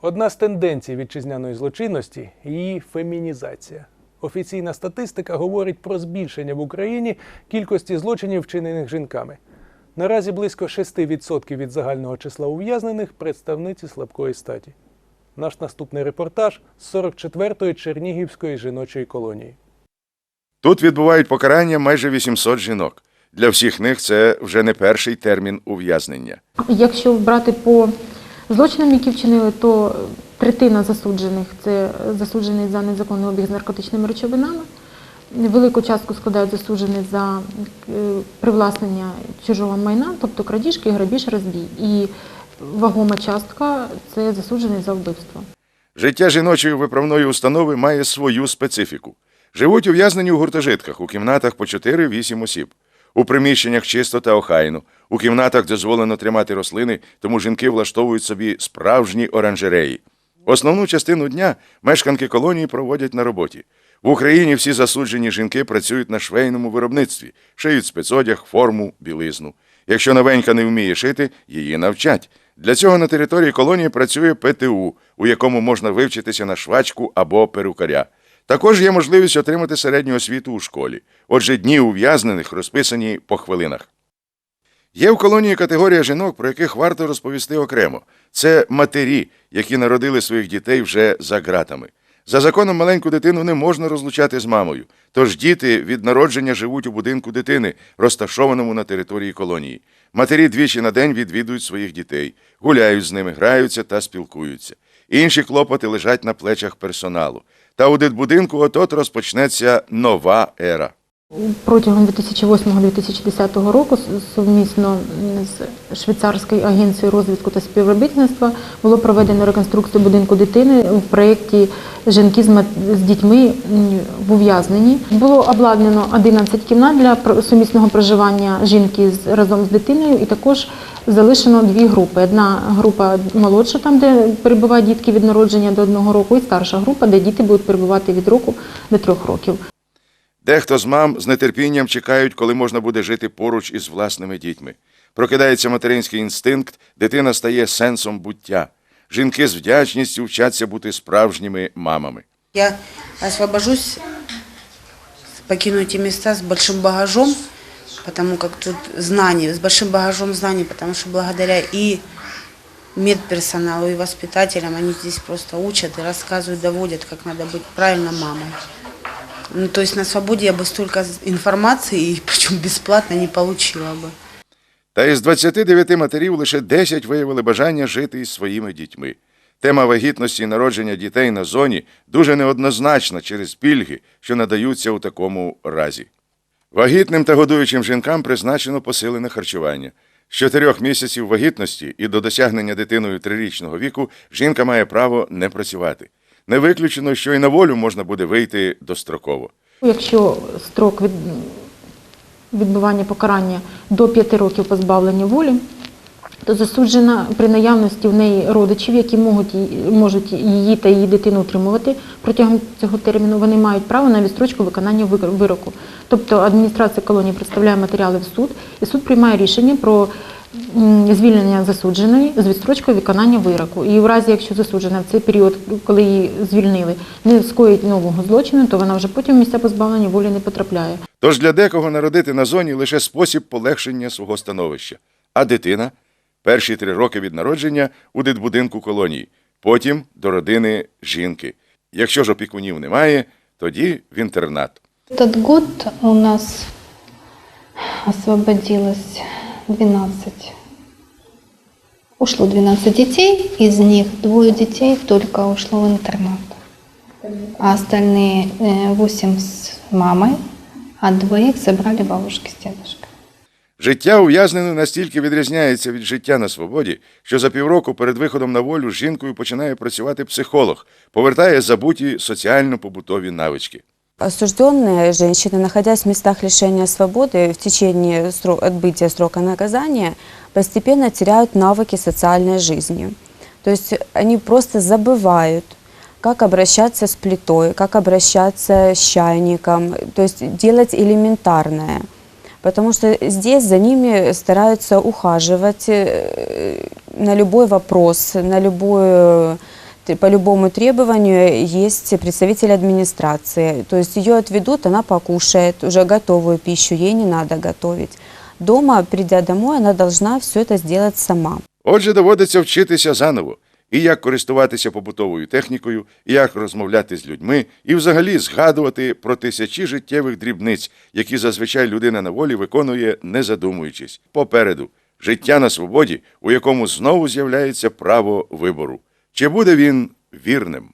Одна з тенденцій вітчизняної злочинності її фемінізація. Офіційна статистика говорить про збільшення в Україні кількості злочинів, вчинених жінками. Наразі близько 6% від загального числа ув'язнених представниці слабкої статі. Наш наступний репортаж з 44-ї Чернігівської жіночої колонії. Тут відбувають покарання майже 800 жінок. Для всіх них це вже не перший термін ув'язнення. Якщо брати по злочинам, які вчинили, то третина засуджених це засуджений за незаконний обіг з наркотичними речовинами. Велику частку складають засуджені за е, привласнення чужого майна, тобто крадіжки, грабіж, розбій. І вагома частка це засуджений за вбивство. Життя жіночої виправної установи має свою специфіку. Живуть ув'язнені у гуртожитках, у кімнатах по 4-8 осіб. У приміщеннях чисто та охайно. У кімнатах дозволено тримати рослини, тому жінки влаштовують собі справжні оранжереї. Основну частину дня мешканки колонії проводять на роботі. В Україні всі засуджені жінки працюють на швейному виробництві, шиють спецодяг, форму, білизну. Якщо новенька не вміє шити, її навчать. Для цього на території колонії працює ПТУ, у якому можна вивчитися на швачку або перукаря. Також є можливість отримати середню освіту у школі. Отже, дні ув'язнених розписані по хвилинах. Є в колонії категорія жінок, про яких варто розповісти окремо. Це матері, які народили своїх дітей вже за ґратами. За законом маленьку дитину не можна розлучати з мамою, тож діти від народження живуть у будинку дитини, розташованому на території колонії. Матері двічі на день відвідують своїх дітей, гуляють з ними, граються та спілкуються. Інші клопоти лежать на плечах персоналу. Та у дитбудинку от-от розпочнеться нова ера. Протягом 2008-2010 року сумісно з швейцарською агенцією розвитку та співробітництва було проведено реконструкцію будинку дитини в проєкті Жінки з дітьми в ув'язненні. Було обладнано 11 кімнат для сумісного проживання жінки разом з дитиною, і також залишено дві групи. Одна група молодша, там де перебувають дітки від народження до одного року, і старша група, де діти будуть перебувати від року до трьох років. Дехто з мам з нетерпінням чекають, коли можна буде жити поруч із власними дітьми. Прокидається материнський інстинкт, дитина стає сенсом буття. Жінки з вдячністю вчаться бути справжніми мамами. Я освобожусь, покину эти места с большим багажом, потому как тут знаний, с большим багажом знаний, потому что благодаря и медперсоналу, и воспитателям они здесь просто учат и рассказывают, доводят, как надо быть правильно мамой. Ну, то есть на свободе я бы столько информации, и причем бесплатно, не получила бы. Та із 29 матерів лише 10 виявили бажання жити із своїми дітьми. Тема вагітності і народження дітей на зоні дуже неоднозначна через пільги, що надаються у такому разі. Вагітним та годуючим жінкам призначено посилене харчування. З чотирьох місяців вагітності і до досягнення дитиною трирічного віку жінка має право не працювати. Не виключено, що і на волю можна буде вийти достроково. Якщо строк від, відбування покарання до 5 років позбавлення волі, то засуджена при наявності в неї родичів, які можуть, можуть її та її дитину утримувати протягом цього терміну, вони мають право на відстрочку виконання вир- вироку. Тобто адміністрація колонії представляє матеріали в суд, і суд приймає рішення про звільнення засудженої з відстрочкою виконання вироку. І в разі, якщо засуджена в цей період, коли її звільнили, не скоїть нового злочину, то вона вже потім в місця позбавлення волі не потрапляє. Тож для декого народити на зоні лише спосіб полегшення свого становища. А дитина перші три роки від народження у дитбудинку колонії, потім до родини жінки. Якщо ж опікунів немає, тоді в інтернат. Этот год у нас освободилось 12. Ушло 12 детей, из них двое детей только ушло в интернат. А остальные 8 с мамой, а двоих забрали бабушки с дедушкой. Життя ув'язненої настільки відрізняється від життя на свободі, що за півроку перед виходом на волю з жінкою починає працювати психолог, повертає забуті соціально-побутові навички. Осужденные женщины, находясь в местах лишения свободы в течение сро- отбытия срока наказания, постепенно теряют навыки социальной жизни. То есть они просто забывают, как обращаться с плитой, как обращаться с чайником, то есть делать элементарное. Потому что здесь за ними стараются ухаживать э, на любой вопрос, на любую по любому требованию есть представитель администрации. То есть ее отведут, она покушает уже готовую пищу, ей не надо готовить. Дома, придя домой, она должна все это сделать сама. Отже, доводиться вчитися заново. І як користуватися побутовою технікою, і як розмовляти з людьми, і взагалі згадувати про тисячі життєвих дрібниць, які зазвичай людина на волі виконує, не задумуючись. Попереду життя на свободі, у якому знову з'являється право вибору. Чи буде він вірним?